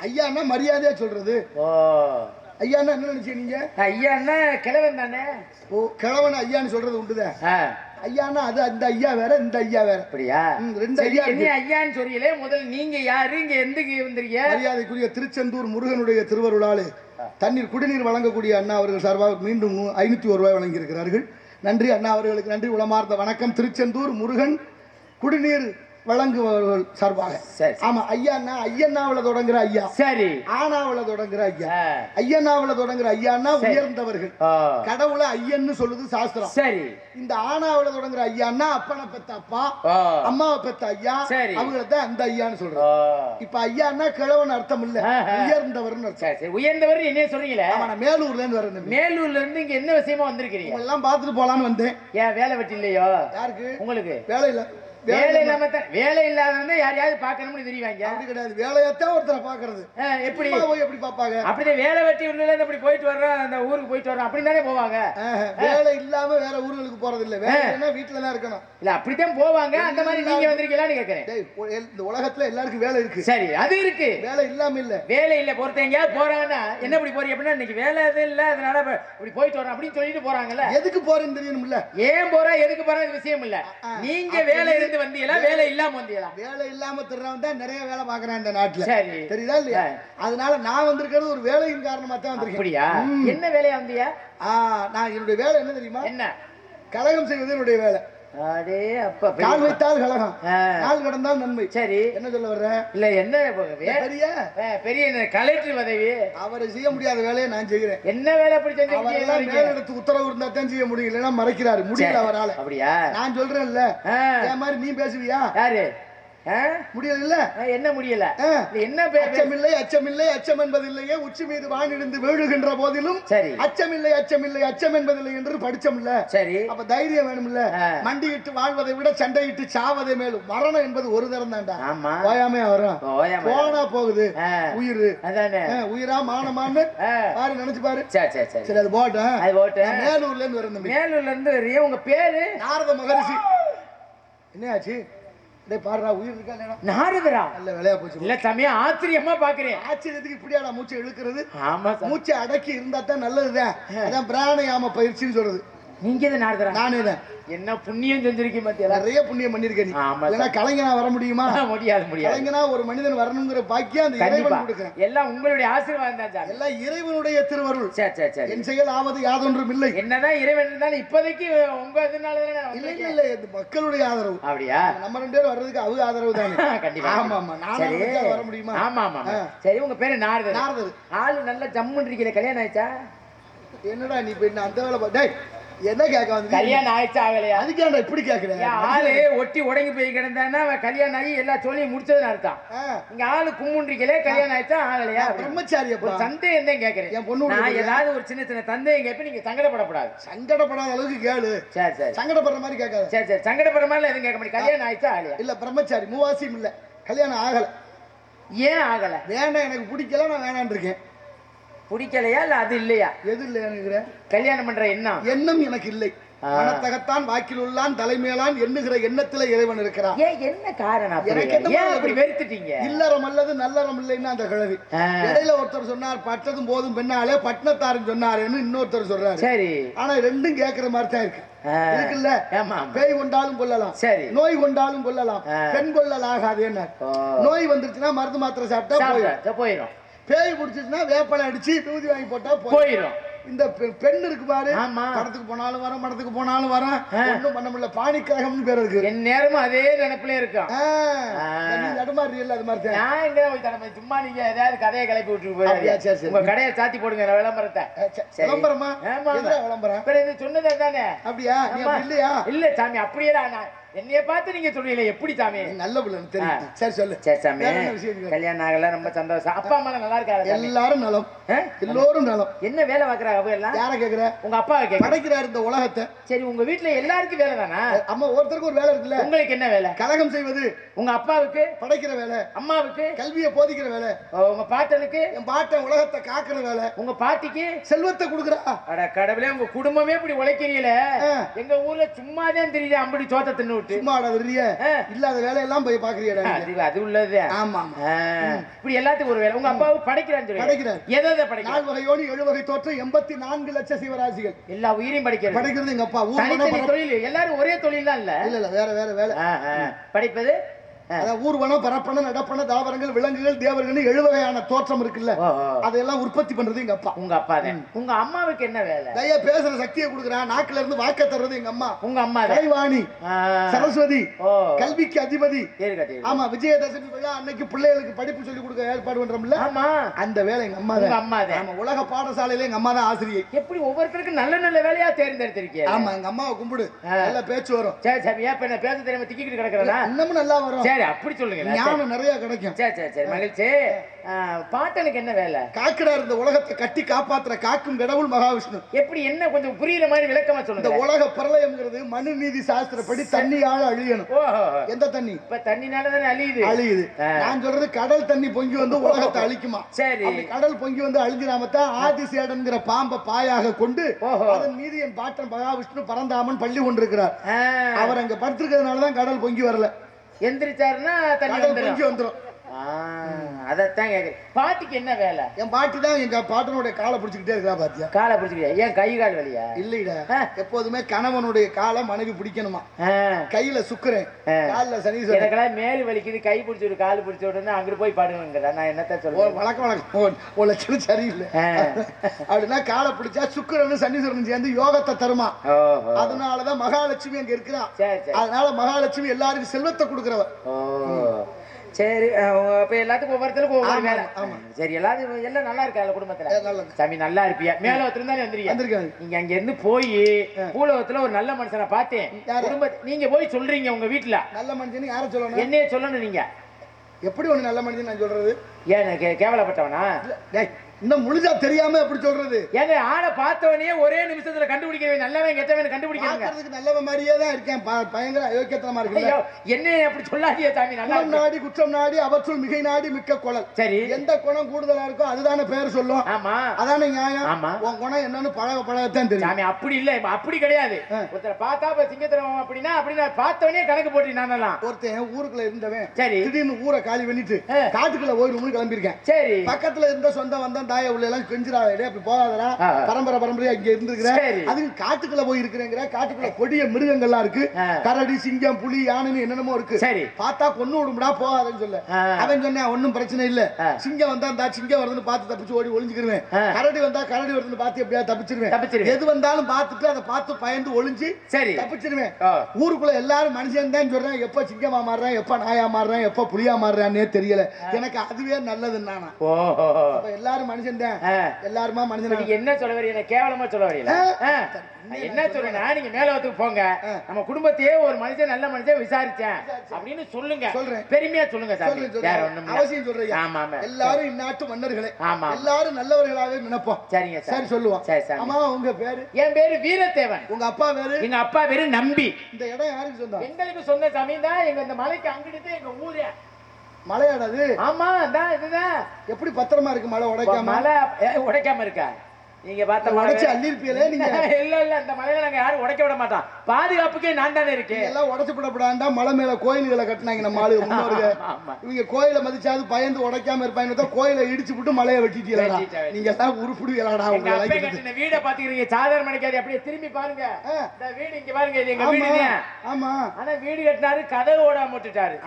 ஐயான்னா மரியாதையா சொல்றது. ஓ ஐயான்னா என்ன நினைச்சீங்க ஐயான்னா கிழவன் தானே? ஓ கிழவன் ஐயான்னு சொல்றது உண்டுதான் ஆ, ஐயான்னா அது அந்த ஐயா வேற இந்த ஐயா வேற. அப்படியா? ம், ரெண்டு ஐயா இருக்கு. ஐயான்னு சொல்றீங்களே முதல்ல நீங்க யாரு? இங்க எந்துக்கு வந்திருக்கீங்க? மரியாதைக்குரிய திருச்செந்தூர் முருகனுடைய திருவருளாலே தண்ணீர் குடிநீர் வழங்கக்கூடிய அண்ணா அவர்கள் சார்பாக மீண்டும் ஐநூத்தி ஒரு ரூபாய் வழங்கியிருக்கிறார்கள். நன்றி அண்ணா அவர்களுக்கு நன்றி. உளமார்ந்த வணக்கம். திருச்செந்தூர் முருகன் குடிநீர் வழங்குபவர்கள் சார்பாக. சரி ஆமா ஐயாண்ணா ஐயண்ணாவில தொடங்குற ஐயா. சரி. ஆனாவில தொடங்குற ஐயா. ஐயண்ணாவில தொடங்குற சரி. உயர்ந்தவர்கள். கடவுளை ஐயன்னு சொல்லுது சாஸ்திரம். சரி. இந்த ஆனாவில தொடங்குற ஐயான்னா அப்பனை பெத்த அப்பா அம்மாவை பெத்த ஐயா. அவங்கள தான் அந்த ஐயான்னு. சொல்றோம் இப்ப ஐயான்னா கிழவன் அர்த்தம் இல்ல. உயர்ந்தவர்னு அர்த்தம். உயர்ந்தவர் என்ன சொல்றீங்களே? நான் மேலூர்ல இருந்து வரேன். மேலூர்ல இருந்து இங்க என்ன விஷயமா வந்திருக்கிறீங்க? உங்களை எல்லாம் பார்த்துட்டு போலான்னு வந்தேன். ஏன் வேலை வெட்டி இல்லையோ? யாருக்கு? உங்களுக்கு? வேலை இல்ல. வேலை இல்லாம தான் வேலை இல்லாதவங்க யாரையாவது பார்க்கணும்னு தெரியுவாங்க அப்படி கிடையாது. வேலையத்தான் ஒருத்தரை பாக்குறது எப்படி? போய் எப்படி பாப்பாங்க அப்படிதான் வேலை வெட்டி உள்ள இப்படி போயிட்டு வர்றோம் அந்த ஊருக்கு போயிட்டு வர்றோம் அப்படி தானே போவாங்க வேலை இல்லாம வேற ஊர்களுக்கு போறது இல்ல வேலை வீட்டுல தான் இருக்கணும். இல்ல அப்படித்தான் போவாங்க. அந்த மாதிரி நீங்க வந்திருக்கீங்களான்னு கேக்குறேன். இந்த உலகத்துல எல்லாருக்கும் வேலை இருக்கு. சரி அது இருக்கு. வேலை இல்லாம இல்ல. வேலை இல்ல பொறுத்த எங்கேயாவது போறாங்கன்னா என்ன இப்படி போறீங்க? அப்படின்னா இன்னைக்கு வேலை இது இல்ல அதனால இப்ப இப்படி போயிட்டு வரோம் அப்படின்னு சொல்லிட்டு போறாங்கல்ல. எதுக்கு போறேன்னு தெரியணும்ல? ஏன் போறா எதுக்கு போறா விஷயம் இல்ல. நீங்க வேலை இருந்து வந்தீங்களா? வேலை இல்லாம வந்தீங்களா? வேலை இல்லாம திருறவன் தான் நிறைய வேலை பாக்குறான் இந்த நாட்டுல. தெரியுதா இல்லையா? அதனால நான் வந்திருக்கிறது ஒரு வேலையின் காரணமா தான் வந்திருக்கேன் என்ன வேலையா வந்தியா நான் என்னுடைய வேலை என்ன தெரியுமா? என்ன? கலகம் செய்வது என்னுடைய வேலை. அடே அப்பா கால் வைத்தால் கடந்தால் நன்மை. சரி. என்ன சொல்ல வர்ற? இல்ல என்ன பெரிய? பெரிய கலெக்டர் அவரை செய்ய முடியாத வேலையை நான் செய்கிறேன். என்ன வேலை அப்படி செஞ்சு உத்தரவு இருந்தா தான் செய்ய முடியும். இல்லைன்னா மறைக்கிறாரு. முடியல அவரால. அப்படியா? நான் சொல்றேன்ல. என் மாதிரி நீ பேசுவியா? யாரு? முடியல என்ன முடியல? என்ன அச்சமில்லை அச்சமில்லை அச்சம் என்பதில்லையே. உச்சி மீது வானிடிந்து வீழுகின்ற போதிலும் சரி. அச்சமில்லை அச்சமில்லை அச்சம் என்பதில்லை என்று படிச்சோம்ல சரி. அப்ப தைரியம் வேணும்ல. மண்டியிட்டு வாழ்வதை விட சண்டையிட்டு சாவதே மேலும். மரணம் என்பது ஒரு தரம் தான்டா ஆமா. ஓயாமே வரும். போனா போகுது. உயிர். அதானே. உயிரா மானமான்னு பாரு நினைச்சு பாரு. சரி அது போட்டேன். அது ஓட்டு நான் மேலூர்ல இருந்து வரேன் தம்பி. மேலூர்ல இருந்து உங்க பேரு? நாரத மகரிஷி. என்ன ஆச்சு டேய் பாருடா உயிர் இருக்கா இல்லையா நாரதரா? நல்ல வேலையா போச்சு. இல்ல சாமி ஆச்சரியமா பாக்குறேன். ஆச்சரியத்துக்கு இப்படியாடா மூச்சை இழுக்கிறது? ஆமா மூச்சை அடக்கி இருந்தா தான் நல்லதுதான். அதான் பிராணயாம பயிற்சின்னு சொல்றது. நீங்க தான் நாரதரா? நானே தான். என்ன புண்ணியம் செஞ்சிருக்கீங்க மத்தியில நிறைய புண்ணியம் பண்ணிருக்க நீ. ஆமா இல்லைன்னா கலைஞனா வர முடியுமா? முடியாது முடியாது. கலைஞனா ஒரு மனிதன் வரணுங்கிற பாக்கியம் அந்த இறைவன் கொடுக்குறேன். எல்லாம் உங்களுடைய ஆசீர்வாதம் தான் சாமி எல்லாம் இறைவனுடைய திருவருள். சரி சரி சரி. என் செயல் ஆவது யாதொன்றும் இல்லை. என்னதான் இறைவன் இருந்தாலும் இப்போதைக்கு உங்க இதனால தானே நான் இல்ல. இல்ல இல்ல மக்களுடைய ஆதரவு. அப்படியா? நம்ம ரெண்டு பேரும் வர்றதுக்கு அவங்க ஆதரவு தானே. கண்டிப்பா. ஆமா ஆமா. சரி. நினைச்சா வர முடியுமா? ஆமா ஆமா. சரி உங்க பேரு நாரதர். நாரதர். ஆளு நல்லா ஜம்முன்னு இருக்கீங்க கல்யாணம் ஆயிடுச்சா? என்னடா நீ என்ன அந்த வேலை டேய் என்ன கேட்க வந்து கல்யாணம் ஆயிடுச்சா ஆகலையா அதுக்கேண்டா இப்படி என் ஆளு ஒட்டி உடங்கி போய் கிடந்தான்னா அவன் கல்யாணம் ஆகி எல்லா சொல்லியும் முடிச்சதுன்னு அர்த்தம். இங்க ஆளு கும்முன்றீங்களே கல்யாணம் ஆயிடுச்சா ஆகலையா? ஒரு சந்தேகம் தான் கேக்குறேன் என் பொண்ணு நான். ஏதாவது ஒரு சின்ன சின்ன சந்தேகம் கேட்பேன் நீங்க சங்கடப்படக்கூடாது. சங்கடப்படாத அளவுக்கு கேளு. சரி சரி. சங்கடப்படுற மாதிரி கேட்காத. சரி சரி. சங்கடப்படுற மாதிரி எதுவும் கேட்க மாட்டேன். கல்யாணம் ஆயிடுச்சா ஆகலையா? இல்ல பிரம்மச்சாரி மூவாசியும் இல்ல. கல்யாணம் ஆகல. ஏன் ஆகல? வேண்டாம் எனக்கு பிடிக்கல நான் வேணான் இருக்கேன் பிடிக்கலையா இல்ல அது இல்லையா? எது இல்லை எனக்கு கல்யாணம் பண்ற எண்ணம். எண்ணம் எனக்கு இல்லை. மனத்தகத்தான் வாக்கில் உள்ளான் தலைமையிலான் எண்ணுகிற எண்ணத்துல இறைவன் இருக்கிறான். ஏன் என்ன காரணம் அப்படி? எனக்கு என்ன ஏன் மாதிரி அப்படி வெறுத்துட்டீங்க? இல்லறம் அல்லது நல்லறம் இல்லைன்னு அந்த கிழவி. இடையில ஒருத்தர் சொன்னார் பட்டதும் போதும் பெண்ணாலே பட்டினத்தாரன் சொன்னாருன்னு இன்னொருத்தர் சொல்றாரு. சரி. ஆனா ரெண்டும் கேட்கிற மாதிரி தான் இருக்கு இருக்குல்ல. பேய் கொண்டாலும் கொல்லலாம். சரி. நோய் கொண்டாலும் கொல்லலாம். ஆ. பெண் கொள்ளல் ஆகாது என்ன நோய் வந்துருச்சுன்னா மருந்து மாத்திரை சாப்பிட்டா போயிடும். போயிரும். பேய் பிடிச்சிச்சுன்னா வேப்பலை அடிச்சு தூதி வாங்கி போட்டா போயிடும் இந்த பெண் இருக்கு பாரு. ஆமா. படத்துக்கு போனாலும் வரோம் படத்துக்கு போனாலும் வரோம். ஒண்ணும் பண்ண முடியல. பாணிக்கிரகம்னு பேர் இருக்கு. என் நேரமும் அதே நினைப்புல இருக்கும். நீ நடுமாறி அது மாதிரி நான் எங்க போய் தரமே சும்மா நீங்க ஏதாவது கதையை கிளப்பி விட்டு சரி. உங்க கடையை சாத்தி போடுங்க நான் விளம்பரத்தை. விளம்பரமா. விளம்பரம்? சொன்னதே தானே அப்படியா? இல்லையா? இல்ல சாமி அப்படியே தான் என்னைய பார்த்து நீங்க சொல்றீங்களே எப்படி சாமி? நல்ல பிள்ளை தெரியும் சரி சொல்லு. சரி சாமி? கல்யாணம் ஆகல ரொம்ப சந்தோஷம். அப்பா அம்மா நல்லா இருக்காங்க எல்லாரும் நலம்? எல்லோரும் நலம். என்ன வேலை பாக்குறாங்க அவங்க எல்லாம்? யார கேக்குற? உங்க அப்பா கேட்க படைக்கிறார் இந்த உலகத்தை. சரி உங்க வீட்ல எல்லாருக்கும் வேலை தானா? அம்மா ஒருத்தருக்கு ஒரு வேலை இருக்குல்ல? உங்களுக்கு என்ன வேலை? கலகம் செய்வது. உங்க அப்பாவுக்கு? படைக்கிற வேலை. அம்மாவுக்கு? கல்வியை போதிக்கிற வேலை. உங்க பாட்டனுக்கு? என் பாட்டன் உலகத்தை காக்கிற வேலை. உங்க பாட்டிக்கு? செல்வத்தை கொடுக்குறா. அட கடவுளே உங்க குடும்பமே இப்படி உழைக்கிறீங்களே. எங்க ஊர்ல சும்மாதான் தெரியுது அம்படி சோத்த தின்னு விட்டு. இல்லாத வேலையெல்லாம் போய் பாக்குறியடா. அது ஆமா இப்படி எல்லாத்துக்கும் ஒரு வேலை. உங்க அப்பாவும் படைக்கிறான்னு சொல்லி படைக்கிறார். எதை எதை படைக்கிறார்? நால் வகையோடு ஏழு வகை தோற்றம் எண்பத்தி நான்கு லட்சம் சிவராசிகள். எல்லா உயிரையும் படைக்கிறது. படைக்கிறது எங்க அப்பா. ஊர் தொழில். எல்லாரும் ஒரே தொழில் தான் இல்ல வேற வேற வேலை. படிப்பது. அதான் ஊர்வனம் பரப்பன நடப்பன தாவரங்கள் விலங்குகள் தேவர்கள் ஏழு வகையான தோற்றம் இருக்குல்ல. அதெல்லாம் உற்பத்தி பண்றது எங்க அப்பா. உங்க அப்பா உங்க அம்மாவுக்கு என்ன வேலை? தயா பேசுற சக்தியை கொடுக்குறான் நாக்குல இருந்து வாக்க தர்றது எங்க அம்மா. உங்க அம்மா ஆ. சரஸ்வதி கல்விக்கு அதிபதி. ஆமா விஜயதசமி விழா அன்னைக்கு பிள்ளைகளுக்கு படிப்பு சொல்லி கொடுக்க ஏற்பாடு பண்றோம்ல? ஆமா. அந்த வேலை எங்க அம்மா தான். அம்மா தான். உலக பாடசாலையில எங்க அம்மா தான் ஆசிரியை. எப்படி ஒவ்வொருத்தருக்கும் நல்ல நல்ல வேலையா தேர்ந்தெடுத்திருக்கீங்க ஆமா எங்க அம்மாவை கும்பிடு. நல்ல பேச்சு வரும். சரி சரி. ஏன் இப்ப என்ன பேச தெரியாம திக்கிட்டு கிடக்குறதா? இன்னமும் நல்லா வரும். சரி அப்படி சொல்லுங்க ஞானம் நிறைய கிடைக்கும். சரி சரி சரி மகிழ்ச்சி. பாட்டனுக்கு என்ன வேலை? காக்கடா இருந்த உலகத்தை கட்டி காப்பாத்துற காக்கும் கடவுள் மகாவிஷ்ணு. எப்படி என்ன கொஞ்சம் புரியுற மாதிரி விளக்கமா இந்த சொல்லுங்க உலக பிரளயம்ங்கிறது மனு நீதி சாஸ்திரப்படி தண்ணியால அழியணும். எந்த தண்ணி? இப்ப தண்ணினால தானே அழியுது. அழியுது. நான் சொல்றது கடல் தண்ணி பொங்கி வந்து உலகத்தை அழிக்குமா? சரி. கடல் பொங்கி வந்து அழிஞ்சிராமத்தான் ஆதிசேடன்கிற பாம்பை பாயாக கொண்டு அதன் மீது என் பாட்டன் மகாவிஷ்ணு பரந்தாமன் பள்ளி கொண்டிருக்கிறார். அவர் அங்க படுத்திருக்கிறதுனால தான் கடல் பொங்கி வரல. எந்திரிச்சாருன்னா தண்ணி வந்துடும் ஆ, அதத்தான் கேக்குறேன். பாட்டிக்கு என்ன வேலை? என் பாட்டி தான் எங்க பாட்டனுடைய காலை பிடிச்சிக்கிட்டே இருக்கா பாத்தியா? காலை பிடிச்சிக்கியா ஏன் கை கால் வலியா? இல்லைடா. எப்போதுமே கணவனுடைய காலை மனைவி பிடிக்கணுமா? கையில சுக்குறேன். கால்ல சனீஸ்வரன் எனக்கெல்லாம் மேல் வலிக்குது கை பிடிச்சி விடு கால் பிடிச்சி விடுன்னா அங்கிட்டு போய் பாடுங்கிறா நான் என்னத்த சொல்றேன் வழக்கம் வழக்கம். ஓ லட்சணம் சரியில்லை. அப்படின்னா காலை பிடிச்சா சுக்கிரனும் சனீஸ்வரன் சேர்ந்து யோகத்தை தருமா? அதனாலதான் மகாலட்சுமி அங்க இருக்கிறா. அதனால மகாலட்சுமி எல்லாருக்கும் செல்வத்தை கொடுக்கிறவ. சரி அப்ப எல்லாத்துக்கும் ஒவ்வொருத்தருக்கும் ஒவ்வொரு வேலை. சரி எல்லாரும் எல்லாம் நல்லா இருக்கா குடும்பத்துல? சாமி நல்லா இருப்பியா? மேலோத்துல தானே வந்திருக்கீங்க நீங்க அங்க இருந்து போய் பூலகத்துல ஒரு நல்ல மனுஷனை பார்த்தேன்? குடும்ப நீங்க போய் சொல்றீங்க உங்க வீட்டுல. நல்ல மனுஷன் யார சொல்லணும்? என்னைய சொல்லணும் நீங்க. எப்படி ஒண்ணு நல்ல மனுஷன் நான் சொல்றது? ஏன் கேவலப்பட்டவனா? இன்னும் முழுசா தெரியாம எப்படி சொல்றது? ஏங்க ஆளை பார்த்தவனே ஒரே நிமிஷத்துல கண்டுபிடிக்கிறவன் நல்லவன் கெட்டவன் கண்டுபிடிக்கிறாங்க பார்க்கறதுக்கு நல்லவன் மாதிரியே தான் இருக்கேன். பயங்கர அயோக்கியத்தனமா இருக்குல்ல? ஐயோ என்ன அப்படி சொல்லாதீங்க சாமி நல்லா இருக்கு. நாடி குற்றம் நாடி அவற்றுள் மிகை நாடி மிக்க குழல் சரி. எந்த குணம் கூடுதலா இருக்கோ அதுதானே பேர் சொல்லும். ஆமா. அதானே நியாயம்? ஆமா. உன் குணம் என்னன்னு பழக பழகத்தான் தெரியும். சாமி அப்படி இல்ல அப்படி கிடையாது. ஒருத்தரை பார்த்தா இப்ப சிங்கத்தரம் அப்படின்னா அப்படி நான் பார்த்தவனே கணக்கு போட்டு நானெல்லாம். ஒருத்தன் ஊருக்குள்ள இருந்தவன் சரி. திடீர்னு ஊரை காலி பண்ணிட்டு. காட்டுக்குள்ள போயிடும்னு கிளம்பியிருக்கேன். சரி. பக்கத்துல இருந்த சொந்த வந்தம் தாய உள்ள எல்லாம் கெஞ்சிராடே அப்படி போகாதடா. பரம்பரை பரம்பரையா இங்க இருந்திருக்கிற. சரி. அதுக்கு காட்டுக்குள்ள போய் இருக்கிறேங்கிற காட்டுக்குள்ள கொடிய மிருகங்கள்லாம் இருக்கு. கரடி சிங்கம் புலி யானைன்னு என்னென்னமோ இருக்கு. சரி. பார்த்தா கொன்னு விடும்டா போகாதன்னு சொல்ல. அவன் சொன்னேன் ஒன்னும் பிரச்சனை இல்ல. சிங்கம் வந்தா இந்த சிங்கம் வருதுன்னு பார்த்து தப்பிச்சு ஓடி ஒளிஞ்சுக்கிருவேன். கரடி வந்தா கரடி வருதுன்னு பார்த்து எப்படியா தப்பிச்சிருவேன். எது வந்தாலும் பார்த்துட்டு அதை பார்த்து பயந்து ஒளிஞ்சு சரி. தப்பிச்சிருவேன். ஊருக்குள்ள எல்லாரும் மனுஷன் தான் சொல்றேன் எப்ப சிங்கமா மாறுறேன் எப்ப நாயா மாறுறேன் எப்ப புலியா மாறுறான்னே தெரியல. எனக்கு அதுவே நல்லதுன்னு நானா. எல்லாரும் மனுஷன் தான். எல்லாருமா மனுஷன்? நீங்க என்ன சொல்ல வரீங்க? கேவலமா சொல்ல. நான் என்ன சொல்றேன்னா நீங்க மேலவத்துக்கு போங்க. நம்ம குடும்பத்தையே ஒரு மனுஷன் நல்ல மனுஷன் விசாரிச்சேன். அப்படின்னு சொல்லுங்க. சொல்றேன். பெருமையா சொல்லுங்க இல்ல. அவசியம் சொல்றேன். ஆமா ஆமா. எல்லாரும் இந்நாட்டு மன்னர்களே. ஆமா. எல்லாரும் நல்லவர்களாவே நினைப்போம். சரிங்க சரி. சார் சொல்லுவோம். சரி சாமி. ஆமா உங்க பேரு? என் பேரு வீரத்தேவன். உங்க அப்பா பேரு? எங்க அப்பா பேரு நம்பி. இந்த இடம் யாருக்கு சொந்தம்? எங்களுக்கு சொந்த சாமி தான் எங்க இந்த மலைக்கு அங்கிட்டு எங்க ஊரே. மலையாடாது? ஆமா தான் இதுதான். எப்படி பத்திரமா இருக்கு மழை உடைக்காம? மலை ஏ, உடைக்காம இருக்கா? நீங்க பார்த்த உடைச்சு அள்ளிருப்பீங்களே நீங்க. இல்ல இல்ல இந்த மலையில நாங்க யாரும் உடைக்க விட மாட்டோம் பாதுகாப்புக்கே நான் தானே இருக்கேன். எல்லாம் உடைச்சு விடப்படாண்டா மலை மேல கோயில்களை கட்டினாங்க நம்ம ஆளுங்க முன்னோருங்க ஆமா இவங்க கோயிலை மதிச்சாது பயந்து உடைக்காம இருப்பாங்க. தான் கோயிலை இடிச்சு விட்டு மலையை வெட்டிட்டீங்களா. நீங்க எல்லாம் உங்களை அப்பா like கட்டின வீட பாத்துக்கிறீங்க சாதாரண மணிக்காது அப்படியே திரும்பி பாருங்க. இந்த வீடு இங்க பாருங்க இது எங்க வீடு ஆமா. ஆனா வீடு கட்டினாரு கதவு ஓடாம விட்டுட்டாரு.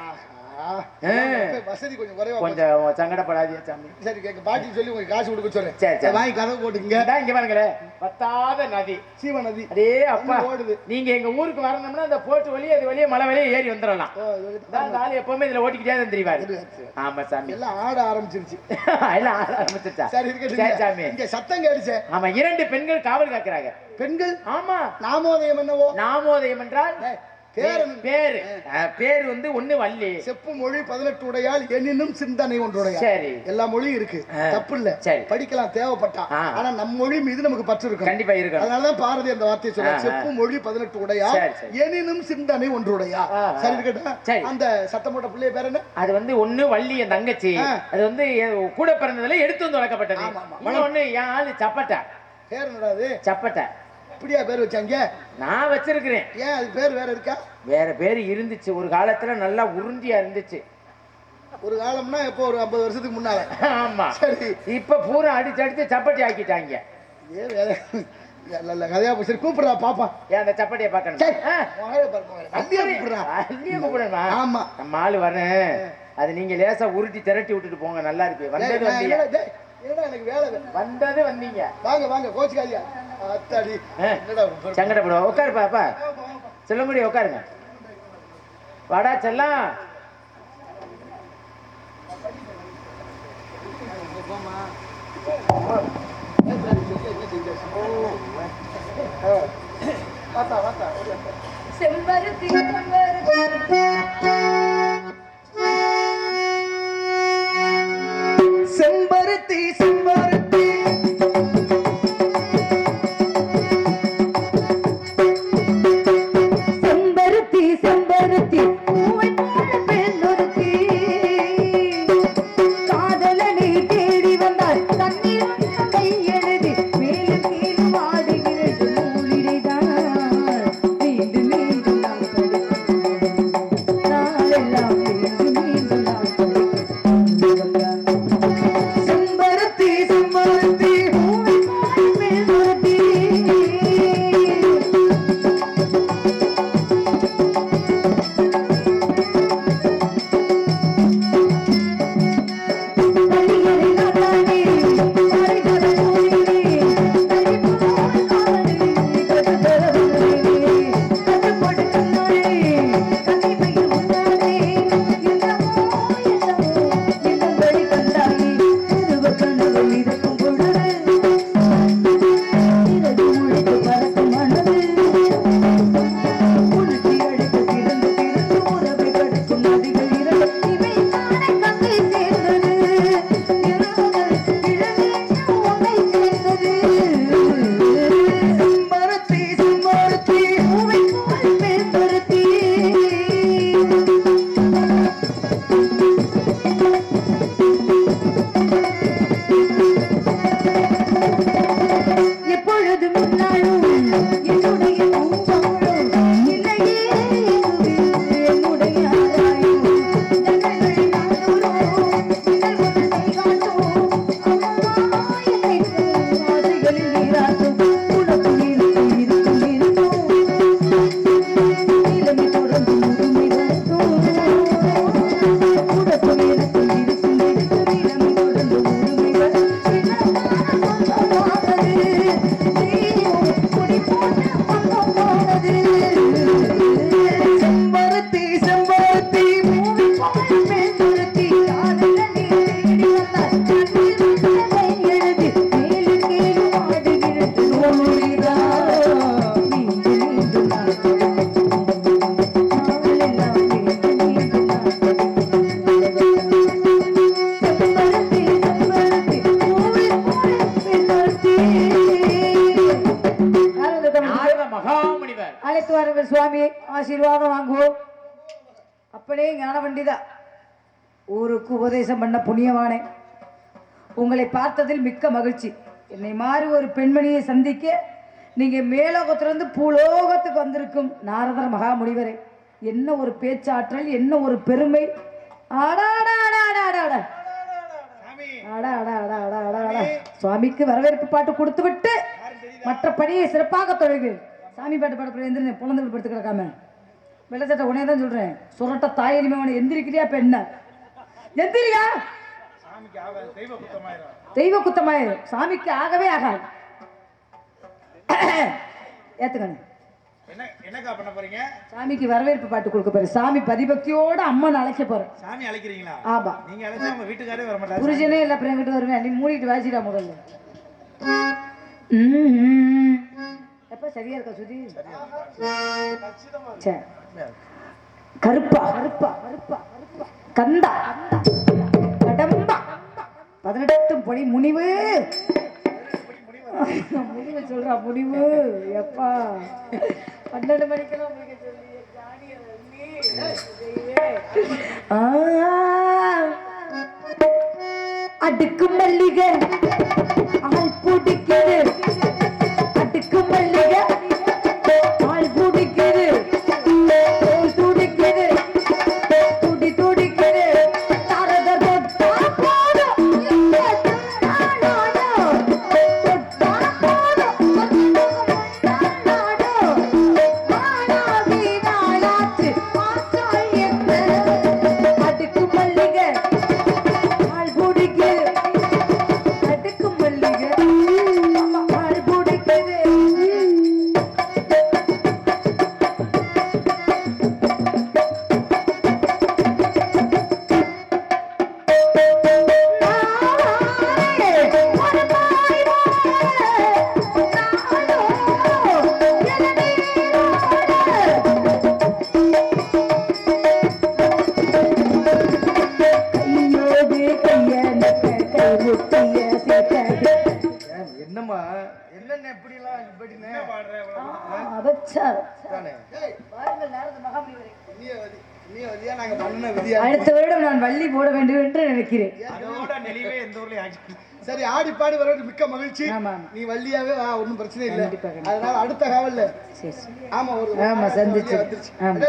வசதி கொஞ்சம் குறைவா. கொஞ்சம் சங்கடப்படாதீங்க சாமி. சரி கேட்க பாட்டி சொல்லி உங்களுக்கு காசு கொடுக்க சொல்றேன். சரி, சரி. வாங்கி கதவு போட்டுக்கங்க. இந்தா இங்க பாருங்களேன் பத்தாத நதி. சீவ நதி அடே அப்பா ஓடுது. நீங்க எங்க ஊருக்கு வரணும்னா அந்த போட்டு வழியே அது வழியே மலை வழியே ஏறி வந்துடலாம். ஆளு எப்பவுமே இதுல ஓட்டிக்கிட்டே தான் தெரிவாரு. ஆமா சாமி. எல்லாம் ஆட ஆரம்பிச்சிருச்சு. எல்லாம் ஆட ஆரம்பிச்சிருச்சா? சரி சரி இருக்கட்டும் சாமி. இங்க சத்தம் கேடுச்சே ஆமா இரண்டு பெண்கள் காவல் காக்குறாங்க. பெண்கள்? ஆமா. நாமோதயம் என்னவோ? நாமோதயம் என்றால்? பேர்? பேரு வந்து ஒண்ணு வள்ளி செப்பு மொழி பதினெட்டு உடையால் எண்ணினும் சிந்தனை ஒன்றுடையால் சரி எல்லா மொழியும் இருக்கு. தப்பு இல்ல சரி. படிக்கலாம் தேவைப்பட்டா. ஆனா நம்ம மொழி மீது நமக்கு பற்று இருக்கும் கண்டிப்பா இருக்கணும் அதனாலதான் பாரதி அந்த வார்த்தையை சொல்ல. செப்பு மொழி பதினெட்டு சரி. எனினும் சிந்தனை ஒன்றுடையா. சரி இருக்கட்டும் சரி. அந்த சத்தம் போட்ட பிள்ளைய பேர் என்ன அது வந்து ஒண்ணு வள்ளி என் தங்கச்சி. அது வந்து கூட பிறந்ததுல எடுத்து வந்து வளர்க்கப்பட்டது. இன்னொன்னு என் ஆளு சப்பட்டை பேர் என்னடாது சப்பட்டை இப்படியா பேர் வச்சாங்க? நான் வச்சிருக்கிறேன். ஏன் அது பேர் வேற இருக்கா? வேற பேர் இருந்துச்சு. ஒரு காலத்துல நல்லா உருண்டியா இருந்துச்சு. ஒரு காலம்னா எப்போ ஒரு ஐம்பது வருஷத்துக்கு முன்னால? ஆமா. சரி. இப்ப பூரா அடிச்சு அடிச்சு சப்பட்டி ஆக்கிட்டாங்க. ஏ வேற. இல்ல கதையா போய் சரி கூப்பிடுறா பாப்பா. ஏன் அந்த பார்க்கணும். வண்டியை கூப்பிடுறா. அள்ளியே கூப்பிடணுமா? ஆமா. நம்ம ஆளு வரேன் அது நீங்க லேசா உருட்டி திரட்டி விட்டுட்டு போங்க. நல்லா இருக்கு. வந்தது வந்தீங்க. எனக்கு வேலை? வந்தது வந்தீங்க. வாங்க வாங்க கோச்சுக்காதியா சங்கடப்படுவா? உட்காரு பாப்பா ஆமா, ஆமா. செல்லங்குடி உட்காருங்க. வாடா செல்லம். வாத்தா வாத்தா உபதேசம் பண்ண புண்ணியவானே. உங்களை பார்த்ததில் மிக்க மகிழ்ச்சி. என்னை மாறி ஒரு பெண்மணியை சந்திக்க நீங்க மேலோகத்திலிருந்து பூலோகத்துக்கு வந்திருக்கும் நாரதர் மகாமுனிவரே. என்ன ஒரு பேச்சாற்றல் என்ன ஒரு பெருமை. சுவாமிக்கு வரவேற்பு பாட்டு கொடுத்து விட்டு மற்ற பணியை சிறப்பாக தொழுகு. சாமி பாட்டு பாட எந்திரிங்க புலந்து படுத்து கிடக்காம. வெள்ளச்சட்டை உடனே தான் சொல்றேன். சுரட்ட தாயலிமே உன எந்திரிக்கிறியா பெண்ண எந்திரியா? தெய்வ குத்தமாய் சாமிக்கு ஆகவே ஆகாது. ஏத்துக்கணும் என்ன என்னக்கா பண்ண போறீங்க? சாமிக்கு வரவேற்பு பாட்டு கொடுக்க போறேன். சாமி பதிபக்தியோட அம்மன் அழைக்க போறேன். சாமி அழைக்கிறீங்களா? ஆமா. நீங்க அழைச்சா உங்க வீட்டுக்காரே வர மாட்டாரு. புருஷனே இல்லை அப்புறம் என்கிட்ட வருவேன். நீ மூடிட்டு வாசிடா முதல்ல. எப்ப? சரியா இருக்கா சுதி கருப்பா கருப்பா கருப்பா. கந்தா. கடம்பா. பதினெட்டும் பொடி முனிவு. முடிவு சொல்றா முடிவு எப்பா. பன்னெண்டு மணிக்கெல்லாம் அடுக்கு மல்லிகை. ஆள் பிடிக்குது அதோட நெளிவே எந்த ஆச்சு சரி ஆடி பாடி வர மிக்க மகிழ்ச்சி. நீ வள்ளியாவே வா ஒன்றும் பிரச்சனை இல்லை. அதனால அடுத்த காவல்ல. ஆமா ஒரு ஆமா, சந்திச்சு. வந்துருச்சு. ஆமா.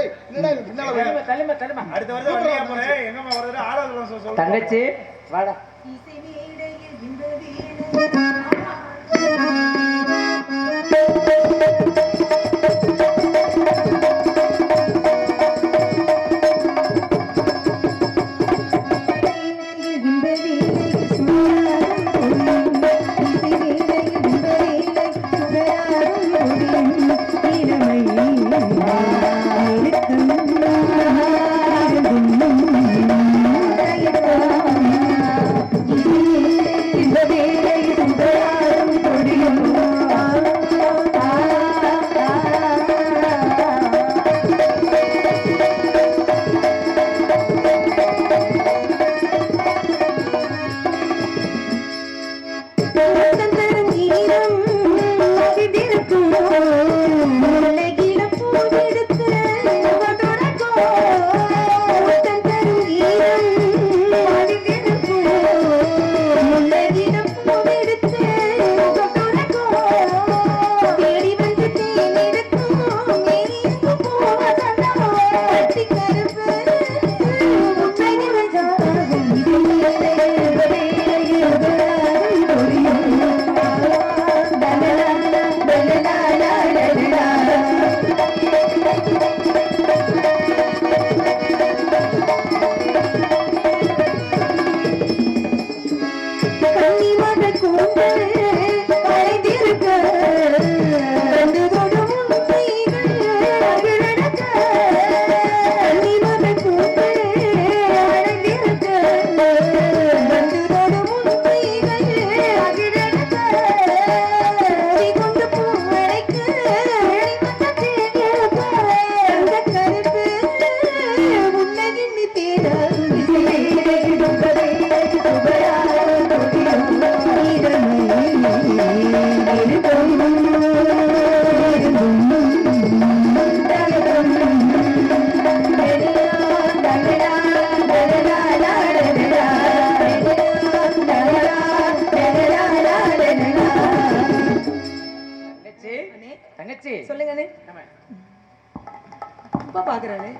அப்பா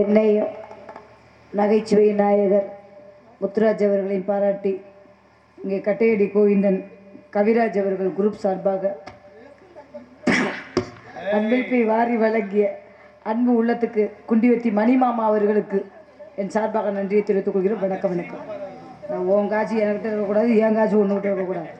என்னையும் நகைச்சுவை நாயகர் முத்துராஜ் அவர்களையும் பாராட்டி இங்கே கட்டையடி கோவிந்தன் கவிராஜ் அவர்கள் குரூப் சார்பாக அன்பில்பை வாரி வழங்கிய அன்பு உள்ளத்துக்கு குண்டிவத்தி மணிமாமா அவர்களுக்கு என் சார்பாக நன்றியை தெரிவித்துக் கொள்கிறேன். வணக்கம் வணக்கம். நான் உன் காட்சி என்கிட்ட இருக்கக்கூடாது என் காட்சி ஒன்றுகிட்ட இருக்கக்கூடாது.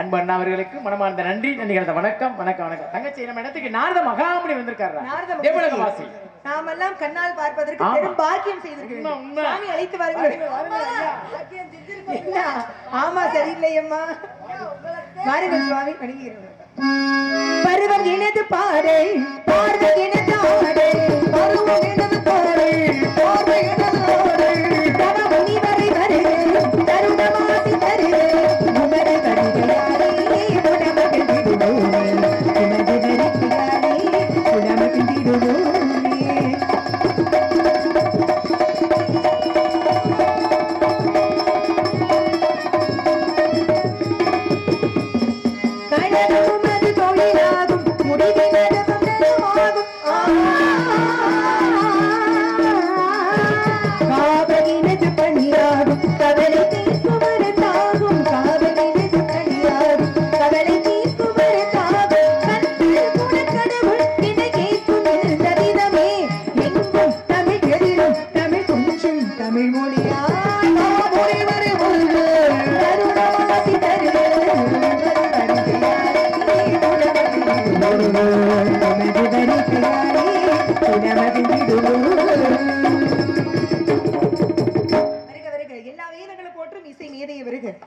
அன்பு அண்ணா அவர்களுக்கு மனமார்ந்த நன்றி நன்றி கலந்த வணக்கம் வணக்கம் வணக்கம். தங்கச்சி நம்ம இடத்துக்கு நாரத மகாமுனி வந்திருக்காரா. தேவலக வாசி? நாமெல்லாம் கண்ணால் பார்ப்பதற்கு. பெரும் பாக்கியம் செய்திருக்கிறோம். சாமி அழைத்து வாருங்கள். ஆமா சரியில்லையம்மா. வாருங்கள் சுவாமி வணங்குகிறோம் பருவம் எனது பாடை பார்வை